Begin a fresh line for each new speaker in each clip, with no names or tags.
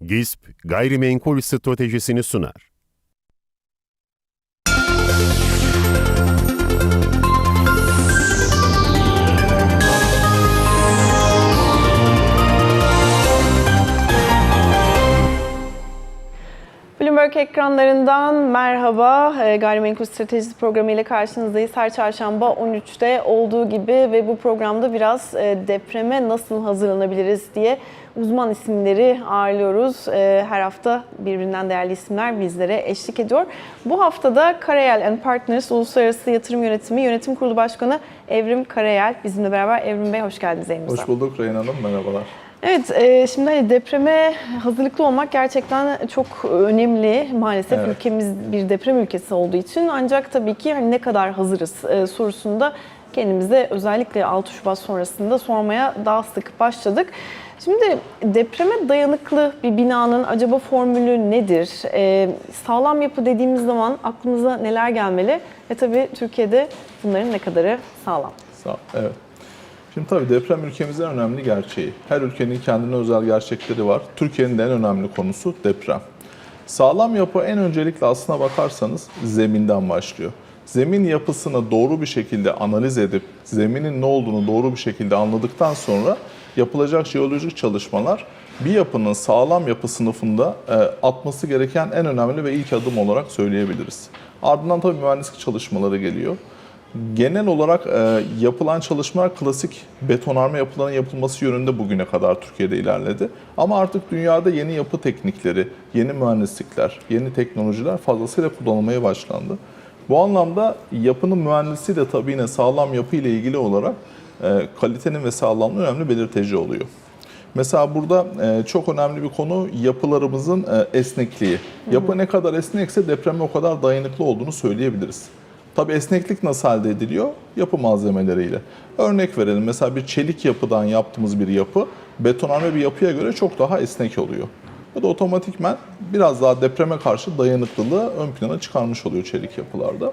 GİSP gayrimenkul stratejisini sunar.
Bloomberg ekranlarından merhaba. E, Gayrimenkul Stratejisi programı ile karşınızdayız. Her çarşamba 13'te olduğu gibi ve bu programda biraz e, depreme nasıl hazırlanabiliriz diye uzman isimleri ağırlıyoruz. E, Her hafta birbirinden değerli isimler bizlere eşlik ediyor. Bu haftada Karayel and Partners Uluslararası Yatırım Yönetimi Yönetim Kurulu Başkanı Evrim Karayel bizimle beraber. Evrim Bey hoş geldiniz yayınımıza.
Hoş bulduk Reyhan Hanım, merhabalar.
Evet, e, şimdi hani depreme hazırlıklı olmak gerçekten çok önemli. Maalesef
Evet.
ülkemiz bir deprem ülkesi olduğu için ancak tabii ki hani ne kadar hazırız e, sorusunda kendimize özellikle 6 Şubat sonrasında sormaya daha sık başladık. Şimdi depreme dayanıklı bir binanın acaba formülü nedir? E, sağlam yapı dediğimiz zaman aklımıza neler gelmeli? Ve tabii Türkiye'de bunların ne kadarı sağlam?
Sağ. Evet. Şimdi tabii deprem ülkemizin önemli gerçeği. Her ülkenin kendine özel gerçekleri var. Türkiye'nin de en önemli konusu deprem. Sağlam yapı en öncelikle aslına bakarsanız zeminden başlıyor. Zemin yapısını doğru bir şekilde analiz edip zeminin ne olduğunu doğru bir şekilde anladıktan sonra yapılacak jeolojik çalışmalar bir yapının sağlam yapı sınıfında e, atması gereken en önemli ve ilk adım olarak söyleyebiliriz. Ardından tabii mühendislik çalışmaları geliyor. Genel olarak e, yapılan çalışmalar klasik betonarme yapıların yapılması yönünde bugüne kadar Türkiye'de ilerledi. Ama artık dünyada yeni yapı teknikleri, yeni mühendislikler, yeni teknolojiler fazlasıyla kullanılmaya başlandı. Bu anlamda yapının mühendisi de tabii yine sağlam yapı ile ilgili olarak kalitenin ve sağlamlığın önemli belirteci oluyor. Mesela burada e, çok önemli bir konu yapılarımızın e, esnekliği. Yapı ne kadar esnekse depreme o kadar dayanıklı olduğunu söyleyebiliriz. Tabii esneklik nasıl elde ediliyor? Yapı malzemeleriyle. Örnek verelim mesela bir çelik yapıdan yaptığımız bir yapı betonarme bir yapıya göre çok daha esnek oluyor. Bu da otomatikmen biraz daha depreme karşı dayanıklılığı ön plana çıkarmış oluyor çelik yapılarda.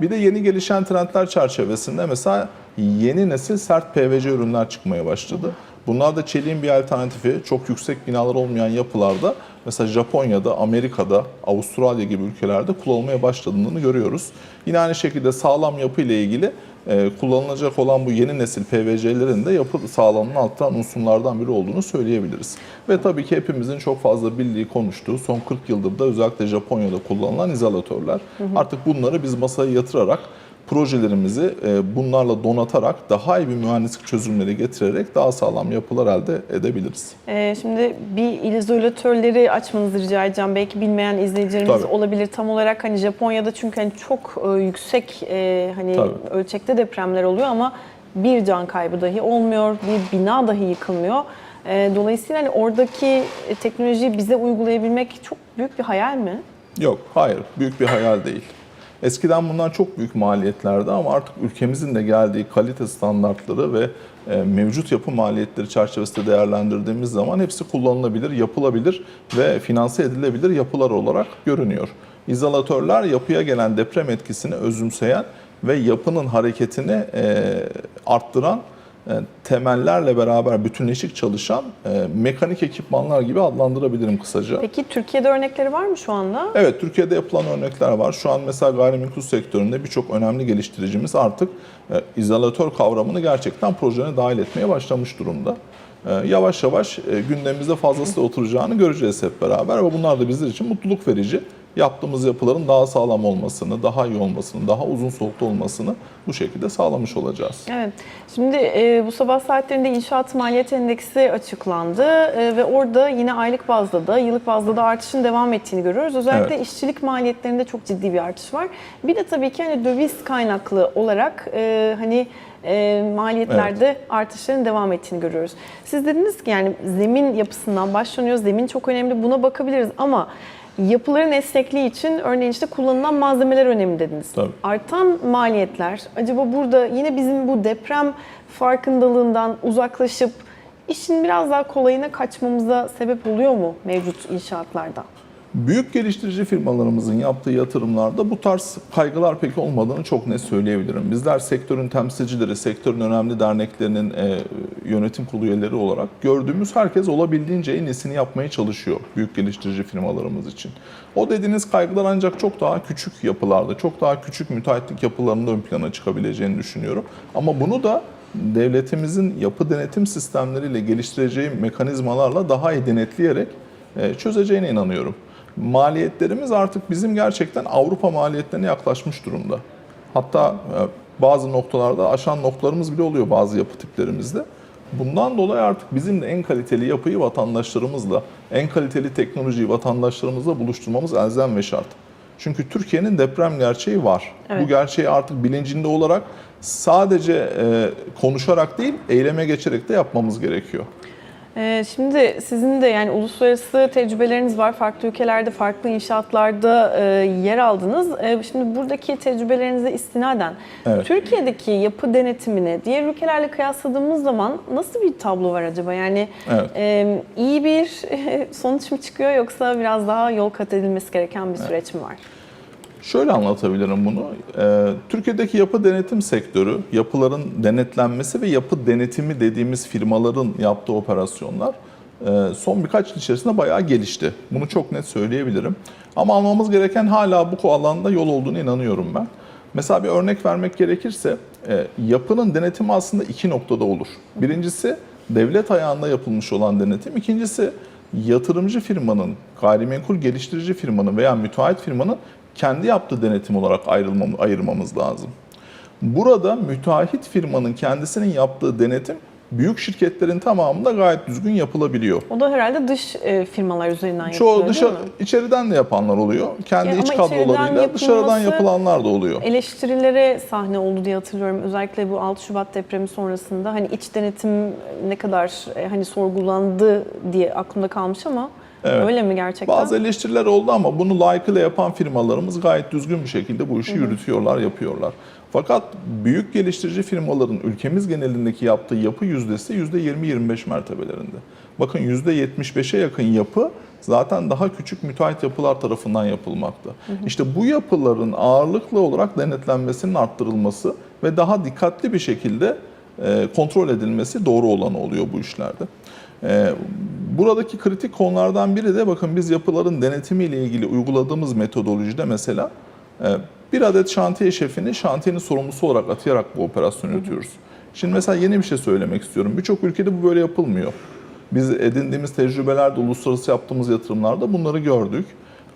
Bir de yeni gelişen trendler çerçevesinde mesela yeni nesil sert PVC ürünler çıkmaya başladı. Bunlar da çeliğin bir alternatifi. Çok yüksek binalar olmayan yapılarda mesela Japonya'da, Amerika'da, Avustralya gibi ülkelerde kullanılmaya başladığını görüyoruz. Yine aynı şekilde sağlam yapı ile ilgili e, kullanılacak olan bu yeni nesil PVC'lerin de yapı sağlamlığını arttıran unsurlardan biri olduğunu söyleyebiliriz. Ve tabii ki hepimizin çok fazla bildiği, konuştuğu son 40 yıldır da özellikle Japonya'da kullanılan izolatörler. Artık bunları biz masaya yatırarak projelerimizi e, bunlarla donatarak daha iyi bir mühendislik çözümleri getirerek daha sağlam yapılar elde edebiliriz.
Ee, şimdi bir izolatörleri açmanızı rica edeceğim. Belki bilmeyen izleyicilerimiz
Tabii.
olabilir. Tam olarak hani Japonya'da çünkü hani çok e, yüksek e, hani
Tabii.
ölçekte depremler oluyor ama bir can kaybı dahi olmuyor, bir bina dahi yıkılmıyor. E, dolayısıyla hani oradaki teknolojiyi bize uygulayabilmek çok büyük bir hayal mi?
Yok, hayır. Büyük bir hayal değil. Eskiden bunlar çok büyük maliyetlerdi ama artık ülkemizin de geldiği kalite standartları ve e, mevcut yapı maliyetleri çerçevesinde değerlendirdiğimiz zaman hepsi kullanılabilir, yapılabilir ve finanse edilebilir yapılar olarak görünüyor. İzolatörler yapıya gelen deprem etkisini özümseyen ve yapının hareketini e, arttıran temellerle beraber bütünleşik çalışan e, mekanik ekipmanlar gibi adlandırabilirim kısaca.
Peki Türkiye'de örnekleri var mı şu anda?
Evet, Türkiye'de yapılan örnekler var. Şu an mesela gayrimenkul sektöründe birçok önemli geliştiricimiz artık e, izolatör kavramını gerçekten projelerine dahil etmeye başlamış durumda. E, yavaş yavaş e, gündemimizde fazlasıyla oturacağını göreceğiz hep beraber ve bunlar da bizler için mutluluk verici. Yaptığımız yapıların daha sağlam olmasını, daha iyi olmasını, daha uzun soluklu olmasını bu şekilde sağlamış olacağız.
Evet. Şimdi e, bu sabah saatlerinde inşaat maliyet endeksi açıklandı e, ve orada yine aylık bazda da yıllık bazda da artışın devam ettiğini görüyoruz. Özellikle
Evet.
işçilik maliyetlerinde çok ciddi bir artış var. Bir de tabii ki hani döviz kaynaklı olarak e, hani e, maliyetlerde artışların devam ettiğini görüyoruz. Siz dediniz ki yani zemin yapısından başlanıyor. Zemin çok önemli. Buna bakabiliriz ama yapıların esnekliği için örneğin işte kullanılan malzemeler önemli dediniz.
Tabii.
Artan maliyetler acaba burada yine bizim bu deprem farkındalığından uzaklaşıp işin biraz daha kolayına kaçmamıza sebep oluyor mu mevcut inşaatlarda?
Büyük geliştirici firmalarımızın yaptığı yatırımlarda bu tarz kaygılar pek olmadığını çok net söyleyebilirim. Bizler sektörün temsilcileri, sektörün önemli derneklerinin e, yönetim kurulu üyeleri olarak gördüğümüz herkes olabildiğince en iyisini yapmaya çalışıyor büyük geliştirici firmalarımız için. O dediğiniz kaygılar ancak çok daha küçük yapılarda, çok daha küçük müteahhitlik yapılarında ön plana çıkabileceğini düşünüyorum. Ama bunu da devletimizin yapı denetim sistemleriyle geliştireceği mekanizmalarla daha iyi denetleyerek e, çözeceğine inanıyorum. Maliyetlerimiz artık bizim gerçekten Avrupa maliyetlerine yaklaşmış durumda. Hatta e, bazı noktalarda aşan noktalarımız bile oluyor bazı yapı tiplerimizde. Bundan dolayı artık bizim de en kaliteli yapıyı vatandaşlarımızla, en kaliteli teknolojiyi vatandaşlarımızla buluşturmamız elzem ve şart. Çünkü Türkiye'nin deprem gerçeği var.
Evet.
Bu gerçeği artık bilincinde olarak sadece e, konuşarak değil, eyleme geçerek de yapmamız gerekiyor.
Ee, Şimdi sizin de yani uluslararası tecrübeleriniz var. Farklı ülkelerde, farklı inşaatlarda e, yer aldınız. E, Şimdi buradaki tecrübelerinize istinaden
Evet.
Türkiye'deki yapı denetimini diğer ülkelerle kıyasladığımız zaman nasıl bir tablo var acaba? Yani
Evet.
iyi bir sonuç mu çıkıyor yoksa biraz daha yol kat edilmesi gereken bir süreç mi var?
Şöyle anlatabilirim bunu. Ee, Türkiye'deki yapı denetim sektörü, yapıların denetlenmesi ve yapı denetimi dediğimiz firmaların yaptığı operasyonlar e, son birkaç yıl içerisinde bayağı gelişti. Bunu çok net söyleyebilirim. Ama almamız gereken hala bu alanda yol olduğunu inanıyorum ben. Mesela bir örnek vermek gerekirse e, yapının denetimi aslında iki noktada olur. Birincisi devlet ayağında yapılmış olan denetim. İkincisi yatırımcı firmanın, gayrimenkul geliştirici firmanın veya müteahhit firmanın kendi yaptığı denetim olarak ayrılmamı, ayırmamız lazım. Burada müteahhit firmanın kendisinin yaptığı denetim büyük şirketlerin tamamında gayet düzgün yapılabiliyor.
O da herhalde dış e, firmalar üzerinden
Çoğu
yapılıyor
dışarı,
değil mi?
içeriden de yapanlar oluyor. Kendi
Ya
iç kadrolarıyla dışarıdan yapılanlar da oluyor.
Eleştirilere sahne oldu diye hatırlıyorum. Özellikle bu 6 Şubat depremi sonrasında hani iç denetim ne kadar e, hani sorgulandı diye aklımda kalmış ama
Evet.
öyle mi gerçekten?
Bazı eleştiriler oldu ama bunu layıkıyla yapan firmalarımız gayet düzgün bir şekilde bu işi yürütüyorlar, yapıyorlar. Fakat büyük geliştirici firmaların ülkemiz genelindeki yaptığı yapı yüzdesi %20-25 mertebelerinde. Bakın %75'e yakın yapı zaten daha küçük müteahhit yapılar tarafından yapılmakta. İşte bu yapıların ağırlıklı olarak denetlenmesinin arttırılması ve daha dikkatli bir şekilde kontrol edilmesi doğru olan oluyor bu işlerde. Buradaki kritik konulardan biri de bakın biz yapıların denetimiyle ilgili uyguladığımız metodolojide mesela e, bir adet şantiye şefini şantiyenin sorumlusu olarak atayarak bu operasyonu yürütüyoruz. Şimdi mesela yeni bir şey söylemek istiyorum. Birçok ülkede bu böyle yapılmıyor. Biz edindiğimiz tecrübelerde, uluslararası yaptığımız yatırımlarda bunları gördük.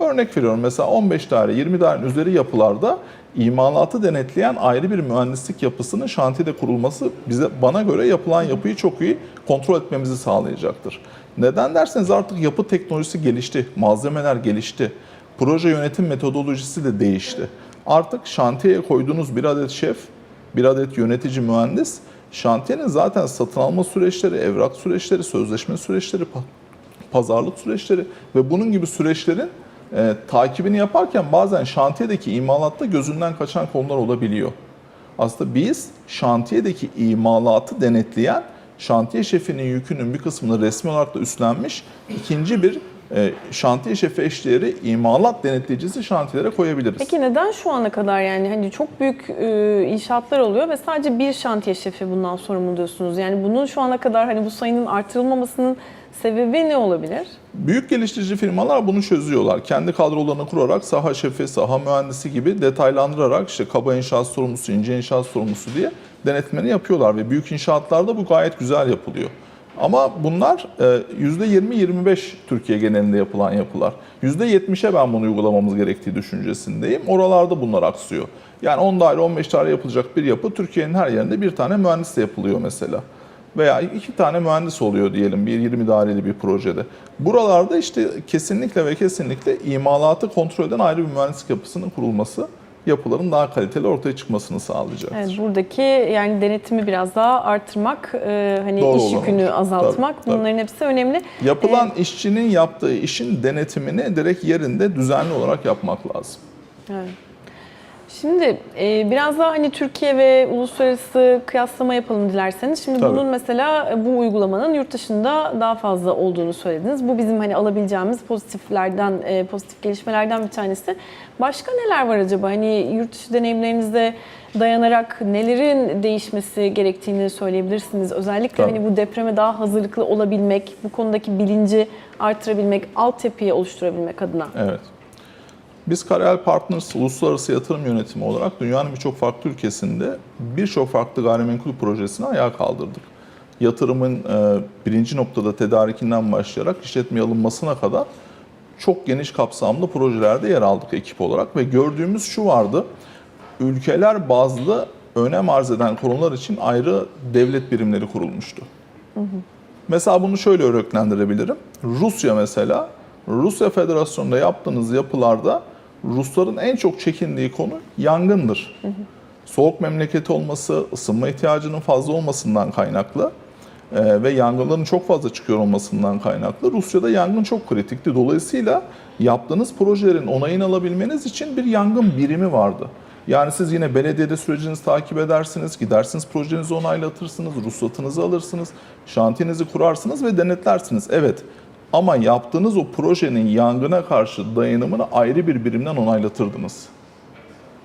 Örnek veriyorum mesela 15 daire, 20 dairenin üzeri yapılarda imalatı denetleyen ayrı bir mühendislik yapısının şantiyede kurulması bize bana göre yapılan yapıyı çok iyi kontrol etmemizi sağlayacaktır. Neden derseniz artık yapı teknolojisi gelişti, malzemeler gelişti, proje yönetim metodolojisi de değişti. Artık şantiyeye koyduğunuz bir adet şef, bir adet yönetici mühendis, şantiyenin zaten satın alma süreçleri, evrak süreçleri, sözleşme süreçleri, pa- pazarlık süreçleri ve bunun gibi süreçlerin e, takibini yaparken bazen şantiyedeki imalatta gözünden kaçan konular olabiliyor. Aslında biz şantiyedeki imalatı denetleyen şantiye şefinin yükünün bir kısmını resmi olarak da üstlenmiş ikinci bir e, şantiye şefi eşdeğeri imalat denetleyicisi şantiyelere koyabiliriz.
Peki neden şu ana kadar yani hani çok büyük e, inşaatlar oluyor ve sadece bir şantiye şefi bundan sorumlu diyorsunuz? Yani bunun şu ana kadar hani bu sayının artırılmamasının sebebi ne olabilir?
Büyük geliştirici firmalar bunu çözüyorlar. Kendi kadrolarını kurarak saha şefi, saha mühendisi gibi detaylandırarak işte kaba inşaat sorumlusu, ince inşaat sorumlusu diye denetmeni yapıyorlar ve büyük inşaatlarda bu gayet güzel yapılıyor. Ama bunlar e, %20-25 Türkiye genelinde yapılan yapılar. %70'e ben bunu uygulamamız gerektiği düşüncesindeyim. Oralarda bunlar aksıyor. Yani 10 daire 15 daire yapılacak bir yapı Türkiye'nin her yerinde bir tane mühendisle yapılıyor mesela veya iki tane mühendis oluyor diyelim bir 20 daireli bir projede. Buralarda işte kesinlikle ve kesinlikle imalatı kontrol eden ayrı bir mühendislik yapısının kurulması yapıların daha kaliteli ortaya çıkmasını sağlayacak.
Evet, buradaki yani denetimi biraz daha artırmak, e, hani
Doğru
iş yükünü
olacak.
azaltmak
Tabii, tabii.
bunların hepsi önemli.
Yapılan işçinin yaptığı işin denetimini direkt yerinde düzenli olarak yapmak lazım.
Evet. Şimdi e, biraz daha hani Türkiye ve uluslararası kıyaslama yapalım dilerseniz. Şimdi
Tabii.
bunun mesela e, bu uygulamanın yurt dışında daha fazla olduğunu söylediniz. Bu bizim hani alabileceğimiz pozitiflerden, e, pozitif gelişmelerden bir tanesi. Başka neler var acaba? Hani yurt dışı deneyimlerinize dayanarak nelerin değişmesi gerektiğini söyleyebilirsiniz. Özellikle
Tabii.
hani bu depreme daha hazırlıklı olabilmek, bu konudaki bilinci artırabilmek, altyapıyı oluşturabilmek adına.
Evet. Biz Karel Partners Uluslararası Yatırım Yönetimi olarak dünyanın birçok farklı ülkesinde birçok farklı gayrimenkul projesini ayağa kaldırdık. Yatırımın e, birinci noktada tedarikinden başlayarak işletmeye alınmasına kadar çok geniş kapsamlı projelerde yer aldık ekip olarak ve gördüğümüz şu vardı. Ülkeler bazlı önem arz eden konular için ayrı devlet birimleri kurulmuştu. Mesela bunu şöyle örneklendirebilirim. Rusya mesela, Rusya Federasyonu'nda yaptığınız yapılarda Rusların en çok çekindiği konu yangındır. Soğuk memleket olması, ısınma ihtiyacının fazla olmasından kaynaklı e, ve yangınların çok fazla çıkıyor olmasından kaynaklı Rusya'da yangın çok kritikti. Dolayısıyla yaptığınız projelerin onayını alabilmeniz için bir yangın birimi vardı. Yani siz yine belediyede sürecinizi takip edersiniz, gidersiniz projenizi onaylatırsınız, ruhsatınızı alırsınız, şantiyenizi kurarsınız ve denetlersiniz. Evet ama yaptığınız o projenin yangına karşı dayanımını ayrı bir birimden onaylatırdınız.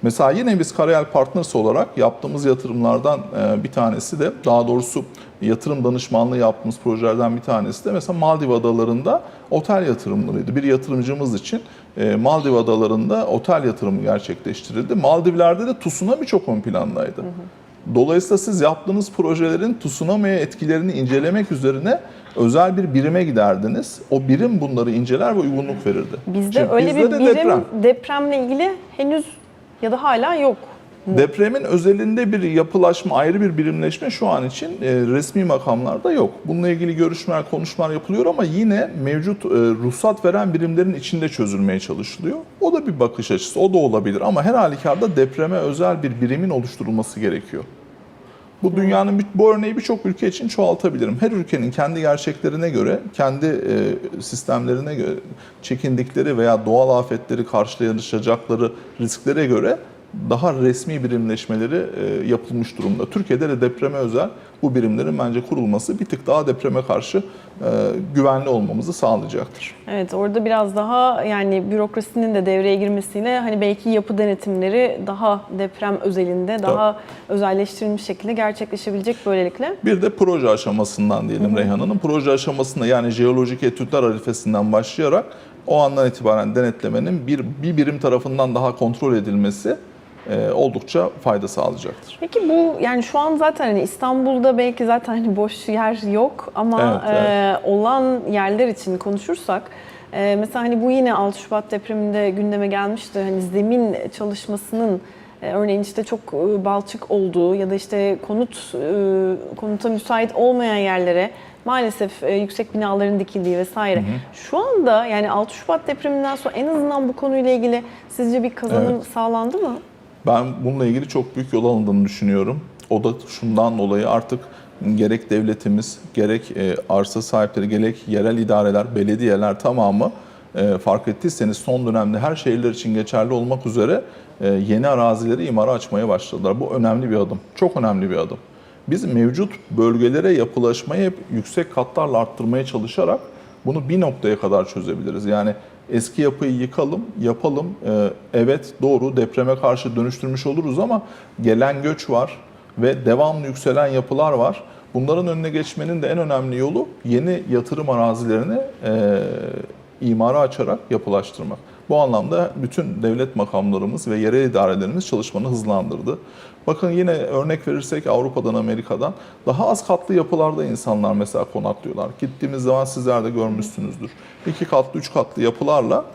Mesela yine biz Karayel Partners olarak yaptığımız yatırımlardan e, bir tanesi de daha doğrusu yatırım danışmanlığı yaptığımız projelerden bir tanesi de mesela Maldiv Adaları'nda otel yatırımlarıydı. Bir yatırımcımız için e, Maldiv Adaları'nda otel yatırımı gerçekleştirildi. Maldivler'de de tsunami çok ön plandaydı. Dolayısıyla siz yaptığınız projelerin tsunami'ye etkilerini incelemek üzerine özel bir birime giderdiniz. O birim bunları inceler ve uygunluk verirdi.
Bizde
Çünkü
öyle
bizde
bir
de
birim
deprem.
depremle ilgili henüz ya da hala yok.
Depremin özelinde bir yapılaşma, ayrı bir birimleşme şu an için e, resmi makamlarda yok. Bununla ilgili görüşmeler, konuşmalar yapılıyor ama yine mevcut e, ruhsat veren birimlerin içinde çözülmeye çalışılıyor. O da bir bakış açısı, o da olabilir ama her halükarda depreme özel bir birimin oluşturulması gerekiyor. Bu dünyanın bu örneği birçok ülke için çoğaltabilirim. Her ülkenin kendi gerçeklerine göre, kendi e, sistemlerine göre çekindikleri veya doğal afetleri karşılaşacakları risklere göre daha resmi birimleşmeleri e, yapılmış durumda. Türkiye'de de depreme özel bu birimlerin bence kurulması bir tık daha depreme karşı e, güvenli olmamızı sağlayacaktır.
Evet orada biraz daha yani bürokrasinin de devreye girmesiyle hani belki yapı denetimleri daha deprem özelinde daha özelleştirilmiş şekilde gerçekleşebilecek böylelikle.
Bir de proje aşamasından diyelim Reyhan Hanım. Proje aşamasında yani jeolojik etütler arifesinden başlayarak o andan itibaren denetlemenin bir, bir birim tarafından daha kontrol edilmesi oldukça fayda sağlayacaktır.
Peki bu yani şu an zaten hani İstanbul'da belki zaten hani boş yer yok ama
Evet, evet.
e, olan yerler için konuşursak e, mesela hani bu yine 6 Şubat depreminde gündeme gelmişti. Hani zemin çalışmasının e, örneğin işte çok e, balçık olduğu ya da işte konut e, konuta müsait olmayan yerlere maalesef e, yüksek binaların dikildiği vesaire. Şu anda yani 6 Şubat depreminden sonra en azından bu konuyla ilgili sizce bir kazanım
Evet.
sağlandı mı?
Ben bununla ilgili çok büyük yol alındığını düşünüyorum. O da şundan dolayı artık gerek devletimiz, gerek e, arsa sahipleri, gerek yerel idareler, belediyeler tamamı e, fark ettiyseniz son dönemde her şehirler için geçerli olmak üzere e, yeni arazileri imara açmaya başladılar. Bu önemli bir adım. Çok önemli bir adım. Biz mevcut bölgelere yapılaşmayı hep yüksek katlarla arttırmaya çalışarak bunu bir noktaya kadar çözebiliriz. Yani eski yapıyı yıkalım, yapalım. Ee, evet doğru depreme karşı dönüştürmüş oluruz ama gelen göç var ve devamlı yükselen yapılar var. Bunların önüne geçmenin de en önemli yolu yeni yatırım arazilerini e, imara açarak yapılaştırmak. Bu anlamda bütün devlet makamlarımız ve yerel idarelerimiz çalışmanı hızlandırdı. Bakın yine örnek verirsek Avrupa'dan, Amerika'dan daha az katlı yapılarda insanlar mesela konaklıyorlar. Gittiğimiz zaman sizler de görmüşsünüzdür. İki katlı, üç katlı yapılarla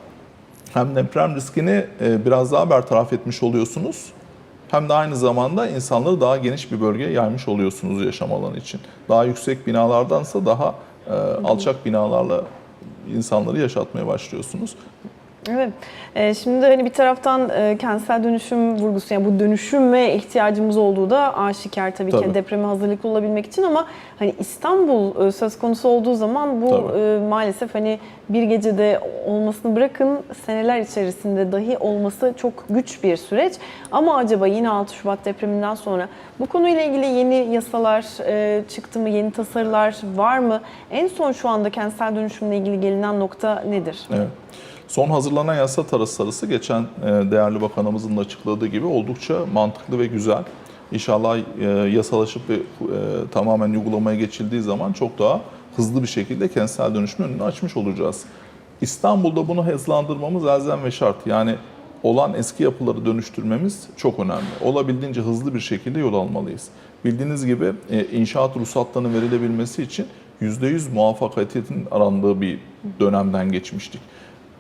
hem deprem riskini e, biraz daha bertaraf etmiş oluyorsunuz. Hem de aynı zamanda insanları daha geniş bir bölgeye yaymış oluyorsunuz yaşam alanı için. Daha yüksek binalardansa daha e, alçak binalarla insanları yaşatmaya başlıyorsunuz.
Evet. Ee, şimdi hani bir taraftan e, kentsel dönüşüm vurgusu yani bu dönüşüme ihtiyacımız olduğu da aşikar tabii, ki
Tabii.
depreme hazırlıklı olabilmek için ama hani İstanbul e, söz konusu olduğu zaman bu
Tabii.
e, maalesef hani bir gecede olmasını bırakın seneler içerisinde dahi olması çok güç bir süreç. Ama acaba yine 6 Şubat depreminden sonra bu konuyla ilgili yeni yasalar e, çıktı mı, yeni tasarılar var mı? En son şu anda kentsel dönüşümle ilgili gelinen nokta nedir?
Evet. Son hazırlanan yasa tasarısı geçen e, değerli bakanımızın da açıkladığı gibi oldukça mantıklı ve güzel. İnşallah e, yasalaşıp ve e, tamamen uygulamaya geçildiği zaman çok daha hızlı bir şekilde kentsel dönüşümün önünü açmış olacağız. İstanbul'da bunu hızlandırmamız elzem ve şart. Yani olan eski yapıları dönüştürmemiz çok önemli. Olabildiğince hızlı bir şekilde yol almalıyız. Bildiğiniz gibi inşaat ruhsatlarının verilebilmesi için %100 muvaffakatiyetin arandığı bir dönemden geçmiştik.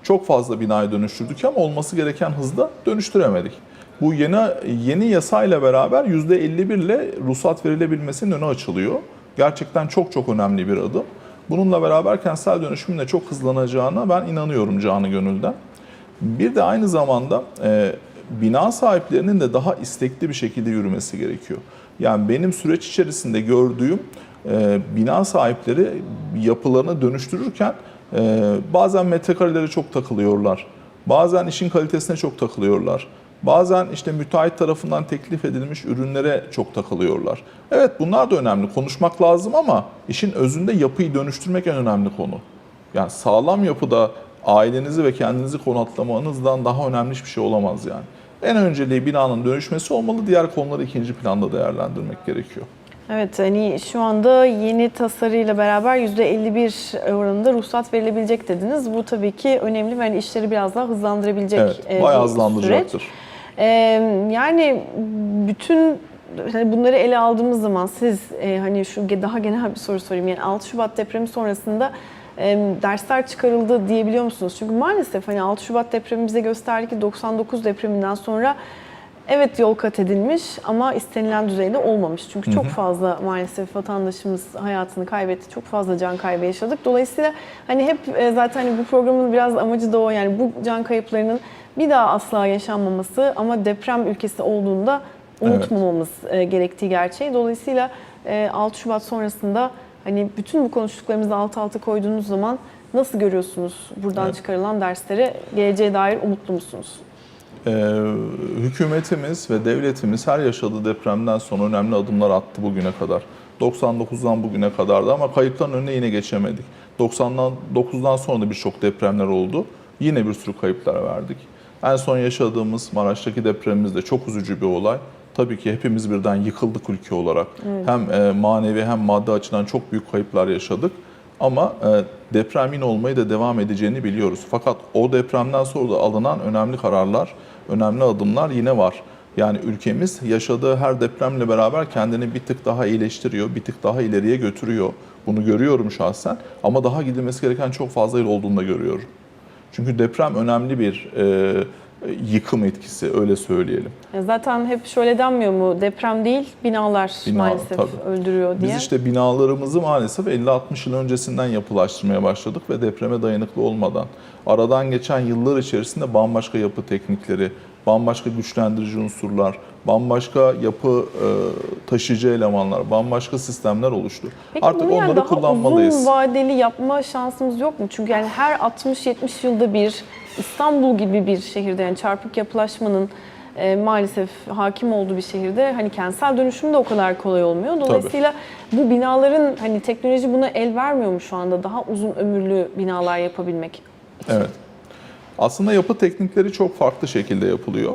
Çok fazla binayı dönüştürdük ama olması gereken hızda dönüştüremedik. Bu yeni yeni yasayla beraber %51 ile ruhsat verilebilmesinin önü açılıyor. Gerçekten çok çok önemli bir adım. Bununla beraber kentsel dönüşümün de çok hızlanacağına ben inanıyorum canı gönülden. Bir de aynı zamanda e, bina sahiplerinin de daha istekli bir şekilde yürümesi gerekiyor. Yani benim süreç içerisinde gördüğüm e, bina sahipleri yapılarını dönüştürürken e, bazen metrekarelere çok takılıyorlar. Bazen işin kalitesine çok takılıyorlar. Bazen işte müteahhit tarafından teklif edilmiş ürünlere çok takılıyorlar. Evet bunlar da önemli. Konuşmak lazım ama işin özünde yapıyı dönüştürmek en önemli konu. Yani sağlam yapıda ailenizi ve kendinizi konatlamanızdan daha önemli hiçbir şey olamaz yani. En önceliği binanın dönüşmesi olmalı, diğer konuları ikinci planda değerlendirmek gerekiyor.
Evet hani şu anda yeni tasarıyla beraber %51 oranında ruhsat verilebilecek dediniz. Bu tabii ki önemli ve hani işleri biraz daha hızlandırabilecek
Evet,
e,
bayağı hızlandıracaktır.
süreç. E, yani bütün hani bunları ele aldığımız zaman siz e, hani şu daha genel bir soru sorayım. Yani 6 Şubat depremi sonrasında e, dersler çıkarıldı diyebiliyor musunuz? Çünkü maalesef hani 6 Şubat depremi bize gösterdi ki 99 depreminden sonra Evet yol kat edilmiş ama istenilen düzeyde olmamış. Çünkü çok fazla maalesef vatandaşımız hayatını kaybetti. Çok fazla can kaybı yaşadık. Dolayısıyla hani hep e, zaten hani bu programın biraz amacı da o. Yani bu can kayıplarının bir daha asla yaşanmaması ama deprem ülkesi olduğunda
Evet.
unutmamamız e, gerektiği gerçeği. Dolayısıyla e, 6 Şubat sonrasında hani bütün bu konuştuklarımızı alt alta koyduğunuz zaman nasıl görüyorsunuz buradan
Evet.
çıkarılan dersleri? Geleceğe dair umutlu musunuz?
Ee, hükümetimiz ve devletimiz her yaşadığı depremden sonra önemli adımlar attı bugüne kadar. 99'dan bugüne kadardı ama kayıpların önüne yine geçemedik. 99'dan sonra da birçok depremler oldu. Yine bir sürü kayıplar verdik. En son yaşadığımız Maraş'taki depremimiz de çok üzücü bir olay. Tabii ki hepimiz birden yıkıldık ülke olarak. Hem e, manevi hem maddi açıdan çok büyük kayıplar yaşadık. Ama deprem yine olmayı da devam edeceğini biliyoruz. Fakat o depremden sonra da alınan önemli kararlar, önemli adımlar yine var. Yani ülkemiz yaşadığı her depremle beraber kendini bir tık daha iyileştiriyor, bir tık daha ileriye götürüyor. Bunu görüyorum şahsen ama daha gidilmesi gereken çok fazla yer olduğunu da görüyorum. Çünkü deprem önemli bir e, yıkım etkisi öyle söyleyelim.
Ya Zaten hep şöyle denmiyor mu? Deprem değil, binalar
Bina,
maalesef
tabii.
öldürüyor diye.
Biz işte binalarımızı maalesef 50-60 yıl öncesinden yapılaştırmaya başladık ve depreme dayanıklı olmadan. Aradan geçen yıllar içerisinde bambaşka yapı teknikleri, bambaşka güçlendirici unsurlar, bambaşka yapı e, taşıyıcı elemanlar, bambaşka sistemler oluştu.
Peki
Artık
bunu yani
onları
daha
kullanmalıyız.
uzun vadeli yapma şansımız yok mu? Çünkü yani her 60-70 yılda bir İstanbul gibi bir şehirde yani çarpık yapılaşmanın e, maalesef hakim olduğu bir şehirde hani kentsel dönüşüm de o kadar kolay olmuyor. Dolayısıyla bu binaların hani teknoloji buna el vermiyor mu şu anda daha uzun ömürlü binalar yapabilmek?
Evet. Aslında yapı teknikleri çok farklı şekilde yapılıyor.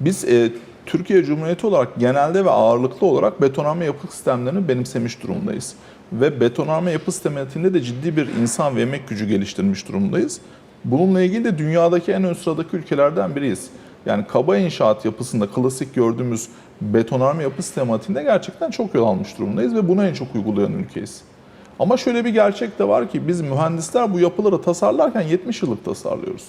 Biz e, Türkiye Cumhuriyeti olarak genelde ve ağırlıklı olarak betonarme yapı sistemlerini benimsemiş durumdayız. Ve betonarme yapı sistematiğinde de ciddi bir insan ve emek gücü geliştirmiş durumdayız. Bununla ilgili de dünyadaki en ön sıradaki ülkelerden biriyiz. Yani kaba inşaat yapısında klasik gördüğümüz betonarme yapı sistematiğinde gerçekten çok yol almış durumdayız ve bunu en çok uygulayan ülkeyiz. Ama şöyle bir gerçek de var ki biz mühendisler bu yapıları tasarlarken 70 yıllık tasarlıyoruz.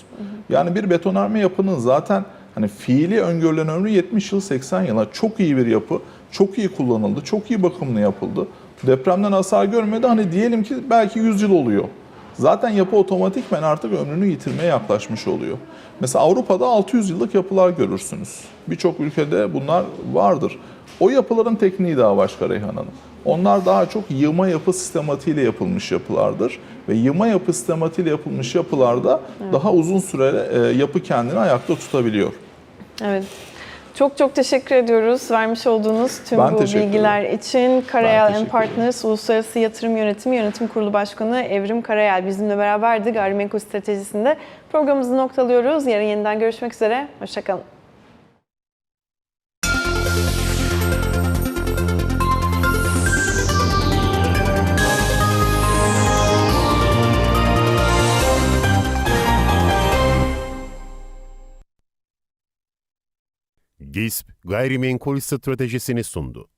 Yani bir betonarme yapının zaten hani fiili öngörülen ömrü 70 yıl 80 yıla çok iyi bir yapı, çok iyi kullanıldı, çok iyi bakımını yapıldı. Depremden hasar görmedi hani diyelim ki belki 100 yıl oluyor. zaten yapı otomatikmen artık ömrünü yitirmeye yaklaşmış oluyor. Mesela Avrupa'da 600 yıllık yapılar görürsünüz. Birçok ülkede bunlar vardır. O yapıların tekniği daha başka Reyhan Hanım. Onlar daha çok yığma yapı sistematiğiyle yapılmış yapılardır. Ve yığma yapı sistematiğiyle yapılmış yapılarda daha uzun süre e, yapı kendini ayakta tutabiliyor.
Evet. Çok çok teşekkür ediyoruz vermiş olduğunuz tüm
Ben
bu bilgiler için. Karayel
teşekkür
Partners Uluslararası Yatırım Yönetimi Yönetim Kurulu Başkanı Evrim Karayel bizimle beraberdi gayrimenkul stratejisinde. Programımızı noktalıyoruz. Yarın yeniden görüşmek üzere. Hoşçakalın.
GİSP gayrimenkul stratejisini sundu.